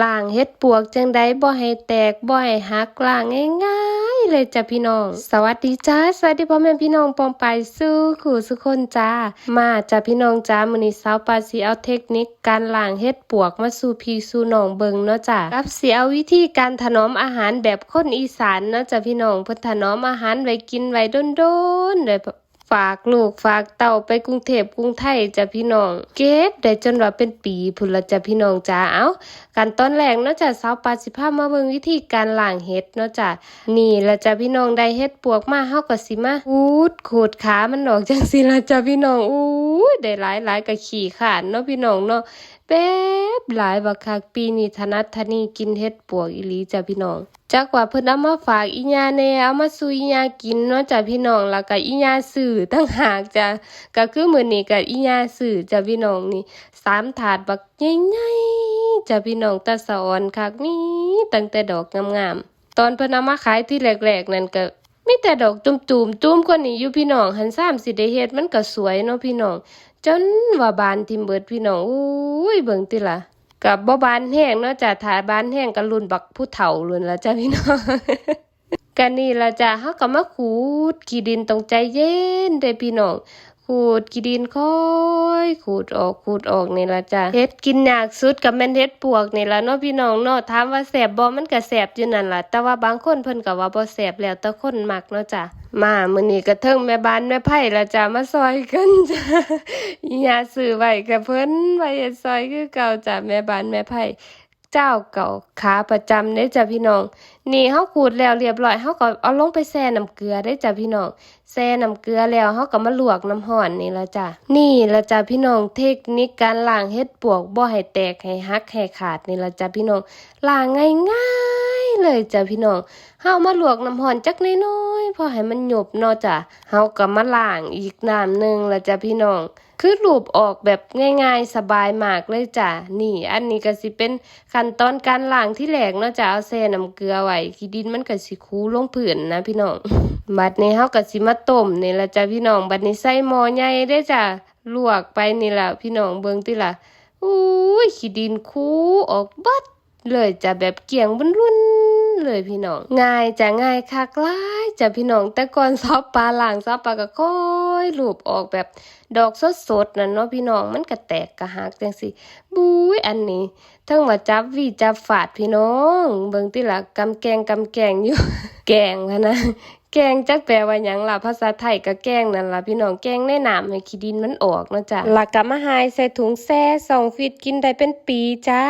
ล้างเฮ็ดปวกจังใดบ่ให้แตกบ่ให้หักล้างง่ายๆเลยจ้ะพี่น้อง สวัสดีจ้าสวัสดีพ่อแม่พี่น้องปองไปสู้ขู่สุคนจ้า มาจ้ะพี่น้องจ้ามื้อนี้สาวปาสิเอาเทคนิคการล้างเฮ็ดปวกมาสู่พี่สู่น้องเบิ่งเนาะจ้ะกับสิเอาวิธีการถนอมอาหารแบบคนอีสานเนาะจ้ะพี่น้องเพิ่นถนอมอาหารไว้กินไว้โดนๆเลย ฝากลูกฝากเต่าไปกรุงเทพกรุงไทยจ้ะพี่น้อง เก็บได้จนว่าเป็นปีพุ่นละจ้ะพี่น้องจ้าเอ้ากันตอนแรกเนาะจ้ะสาวปาสิภาพมาเบิ่งวิธีการล้างเห็ดเนาะจ้ะนี่ละจ้ะพี่น้องได้เห็ดปวกมาเฮาก็สิมาอูดขูดขามันออกจังซี่ละจ้ะพี่น้องอู้ ยได้หลายหลายๆก็ขี้ขานเนาะพี่น้องเนาะแบบหลายบักคักปีนี้ถนัดทนีกินเห็ดปวกอีหลีจ้ะพี่น้องจักว่าเพิ่นเอามาฝากอีญาแน่เอามาสู่อีญากินเนาะจ้ะพี่น้องแล้วก็อีญาซื้อตั้งหากจ้ะก็คือมื้อนี้ก็อีญาซื้อจ้ะพี่น้องนี่สามถาดบักใหญ่ๆจ้ะพี่น้องตาสะออนคักมีตั้งแต่ดอกงามๆตอนเพิ่นเอามาขายที่แรกๆนั่นก็ มีแต่ดอกตุ่มๆตุ้มคนนี้อยู่พี่น้องหันซ้ำสิได้เฮ็ดมันก็สวยเนาะพี่น้องจนว่าบานทิมเบิดพี่น้องอุ้ยเบิ่งติล่ะกับบ่บานแห้งเนาะจ้ะถ้าบานแห้งก็รุ่นบักผู้เฒ่ารุ่นละจ้ะพี่น้องกันนี่ละจ้ะเฮาก็มาขูดขี้ดินตรงใจเย็นเด้พี่น้อง ขูดขี้ดินค่อยขูดออกขูดออกนี่ละจ้ะเฮ็ดกินยากสุดกับแม่นเฮ็ดปวกนี่ละเนาะพี่น้องเนาะถามว่าแซ่บบ่มันก็แซ่บอยู่นั่นล่ะแต่ว่าบางคนเพิ่นก็ว่าบ่แซ่บแล้วแต่คนมักเนาะจ้ะมามื้อนี้ก็เทิงแม่บ้านแม่ไผ่ละจ้ะมาซอยกันจ้ะอีหยาซื้อไว้กับเพิ่นไว้ซอยคือเก่าจ้ะแม่บ้านแม่ไผ่ เจ้าเก่าขาประจำเด้จ้ะพี่น้อง นี่เฮาขูดแล้วเรียบร้อยเฮาก็เอาลงไปแช่น้ำเกลือได้จ้ะพี่น้องแช่น้ำเกลือแล้วเฮาก็มาลวกน้ำห่อนนี่ละจ้ะนี่ละจ้ะพี่น้องเทคนิคการล้างเฮ็ดปวกบ่ให้แตกให้หักให้ขาดนี่ละจ้ะพี่น้องล้างง่าย เลยจ้ะพี่น้องเฮามาลวกน้ำร้อนจักน้อยๆพอให้มันหยบเนาะจ้ะเฮาก็มาล้างอีกน้ำหนึ่งละจ้ะพี่น้องคือรูปออกแบบง่ายๆ สบายมากเลยจ้ะ นี่ อันนี้ก็สิเป็นขั้นตอนการล้างที่แรกเนาะจ้ะเอาแช่น้ำเกลือไว้ขี้ดินมันก็สิคูลงพื้นนะพี่น้อง บัดนี้เฮาก็สิมาต้มนี่ละจ้ะพี่น้อง บัดนี้ใส่หม้อใหญ่เด้จ้ะ ลวกไปนี่ละพี่น้องเบิ่งติละอุ้ยขี้ดินคูออกบัดเลยจะแบบเกี่ยงบุนรุน เลยพี่น้อง ง่ายจะง่ายคักหลายจะพี่น้องแต่ก่อนซอบปลาหลางซอบปลาก็ค่อยรูปออกแบบดอกสดๆนั่นเนาะพี่น้องมันก็แตกกระหักจังสิบุ้ยอันนี้ ทั้งว่าจับวีจับฝาดพี่น้อง เบิ่งติละกำแกงกำแกงอยู่ แกงพะนะแกงจักแปลว่าหยังล่ะภาษาไทยก็แกงนั่นล่ะพี่น้องแกงในน้ำให้ขี้ดินมันออกนะจ้ะแล้วก็มาหายใส่ถุงแช่สองฟีตกินได้เป็นปีจ้า